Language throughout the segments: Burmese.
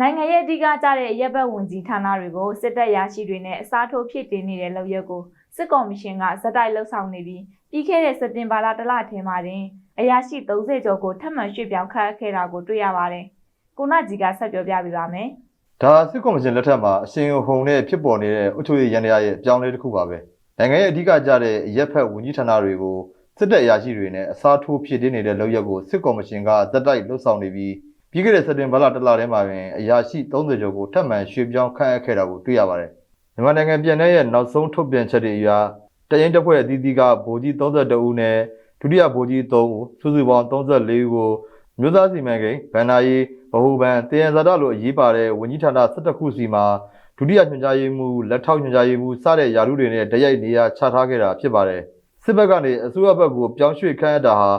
နိုင်ငံရဲ့အဓိကကျတဲ့ရပ်ဘက်ဝင်ကြီးဌာနတွေကိုစစ်တပ်ရရှိတွေနဲ့အစားထိုးဖြစ်တင်နေတဲ့လုပ်ရက်ကိုစစ်ကော်မရှင်ကဇက်တိုက်လှုပ်ဆောင်နေပြီးပြီးခဲ့တဲ့စက်တင်ဘာလတလထဲမှာတင်အရာရှိ30ကျော်ကိုထပ်မံရွှေ့ပြောင်းခန့်အပ်ခဲ့တာကိုတွေ့ရပါတယ်။ကိုနာကြီးကဆက်ပြောပြပေးပါမယ်။ဒါစစ်ကော်မရှင်လက်ထက်မှာအရှင်ဟုန်နဲ့ဖြစ်ပေါ်နေတဲ့အုပ်ချုပ်ရေးရန်တရားရဲ့အပြောင်းအလဲတစ်ခုပါပဲနိုင်ငံရဲ့အဓိကကြတဲ့ရက်ဖက်ဝန်ကြီးဌာနတွေကိုစစ်တပ်အရာရှိတွေနဲ့အစားထိုးဖြစ်တင်းနေတဲ့လုပ်ရက်ကိုစစ်ကော်မရှင်ကဇက်တိုက်လှုပ်ဆောင်နေပြီး ပြီးခဲ့တဲ့စက်တင်ဘာလတလထဲမှာပင်အရာရှိ30ကျော်ကိုထပ်မံရွှေ့ပြောင်းခန့်အပ်ခဲ့တာကိုတွေ့ရပါတယ်မြန်မာနိုင်ငံပြည်내ရဲ့နောက်ဆုံးထုတ်ပြန်ချက်တွေအရတရင်တစ်ဖွဲ့အသီးသီးကဗိုလ်ကြီး32ဦးနဲ့ဒုတိယဗိုလ်ကြီး3ဦးစုစုပေါင်း34ဦးကိုမြို့သားစီမံကိန်းဗန္နာရေးဗဟုဗန်တင်ရဇာတလိုအရေးပါတဲ့ဝန်ကြီးဌာန17ခုစီမှာဒုတိယညွှန်ကြားရေးမှူးလက်ထောက်ညွှန်ကြားရေးမှူးစတဲ့ယာရုတွေနဲ့တရိုက်နေရာချထားခဲ့တာဖြစ်ပါတယ်စစ်ဘက်ကနေအစိုးရဘက်ကိုပြောင်းရွှေ့ခန့်အပ်တာဟာ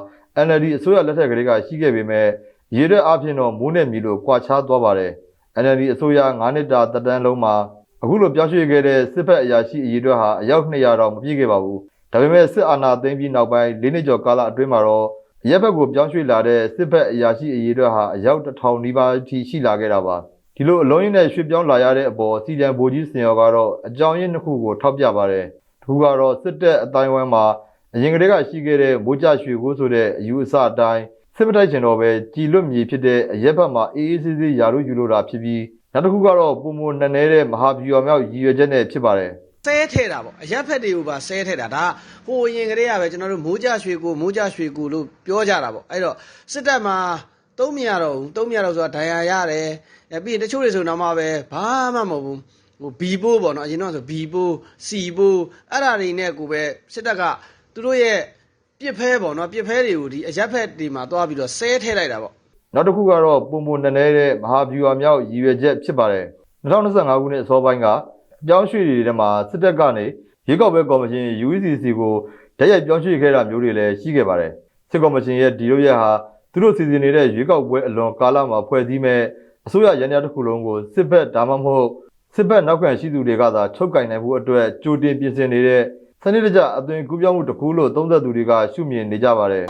NLD အစိုးရလက်ထက်ကလေးကရှိခဲ့ပေမဲ့ ရေရွက်အပြင်တော့မိုးနဲ့မြေလို့ကွာခြားသွားပါတယ်။ NLD အစိုးရ9နှစ်တာတက်တန်းလုံးမှာအခုလိုပြောင်းရွှေ့ခဲ့တဲ့စစ်ဘက်အရာရှိအရေးအတွက်ဟာအယောက်200တော့မပြည့်ခဲ့ပါဘူး။ဒါပေမဲ့စစ်အာဏာသိမ်းပြီးနောက်ပိုင်း၄နှစ်ကျော်ကာလအတွင်းမှာတော့ရက်ဘက်ကိုပြောင်းရွှေ့လာတဲ့စစ်ဘက်အရာရှိအရေးအတွက်ဟာအယောက်1000နီးပါးအထိရှိလာခဲ့တာပါ။ဒီလိုအလုံးရင်းနဲ့ရွှေ့ပြောင်းလာရတဲ့အပေါ်စီတံဗိုလ်ကြီးစင်ရောကတော့အကြောင်းရင်းတစ်ခုကိုထောက်ပြပါတယ်။သူကတော့စစ်တပ်အတိုင်းဝိုင်းမှာအရင်ကတည်းကရှိခဲ့တဲ့မိုးကြရွှေကိုဆိုတဲ့အယူအဆအတိုင်း စစ်မတိုက်ချင်တော့ပဲကြည်လွတ်မြေဖြစ်တဲ့အရက်ဘက်မှာအေးအေးဆေးဆေးယာရုယူလို့တာဖြစ်ပြီးနောက်တစ်ခုကတော့ပုံမနက်နေတဲ့မဟာဗျူဟာမြောက်ရည်ရွယ်ချက်နဲ့ဖြစ်ပါတယ်ဆဲထဲတာပေါ့အရက်ဖက်တွေကိုပါဆဲထဲတာဒါဟိုအရင်ကတည်းကပဲကျွန်တော်တို့မိုးကြရွှေကိုမိုးကြရွှေကိုလို့ပြောကြတာပေါ့အဲ့တော့စစ်တပ်မှာသုံးမရတော့ဘူးသုံးမရတော့ဆိုတာဒဏ်ရာရတယ်အဲပြီးရင်တချို့တွေဆိုတော့မှပဲဘာမှမဟုတ်ဘူးဟိုဘီပိုးပေါ့နော်အရင်တော့ဆိုဘီပိုးစီပိုးအဲ့ဒါတွေနဲ့ကိုပဲစစ်တပ်ကသူတို့ရဲ့ ပြစ်ဖဲပေါ့နော်ပြစ်ဖဲတွေကိုဒီအရက်ဖက်တွေမှာတွားပြီးတော့ဆဲထဲလိုက်တာပေါ့နောက်တစ်ခုကတော့ပုံမနက်နေတဲ့မဟာဗျူဟာမြောက်ရည်ရွယ်ချက်ဖြစ်ပါတယ်2025ခုနှစ်အစောပိုင်းကအပြောင်းရွှေ့တွေထဲမှာစစ်တပ်ကနေရွေးကောက်ပွဲကော်မရှင် UECC ကိုဓာတ်ရိုက်ပြောင်းရွှေ့ခဲ့တာမျိုးတွေလည်းရှိခဲ့ပါတယ်စစ်ကော်မရှင်ရဲ့ဒီလိုရက်ဟာသူတို့စီစဉ်နေတဲ့ရွေးကောက်ပွဲအလွန်ကာလမှာဖွဲ့စည်းမဲ့အစိုးရရန်ရာတစ်ခုလုံးကိုစစ်ဘက်ဒါမှမဟုတ်စစ်ဘက်နောက်ခံရှိသူတွေကသာချုပ်ကင်နိုင်ဖို့အတွက်ကြိုတင်ပြင်ဆင်နေတဲ့ စနစ်တကျအသွင်ကူးပြောင်းမှုတစ်ခုလို့သုံးသပ်သူတွေကရှုမြင်နေကြပါတယ်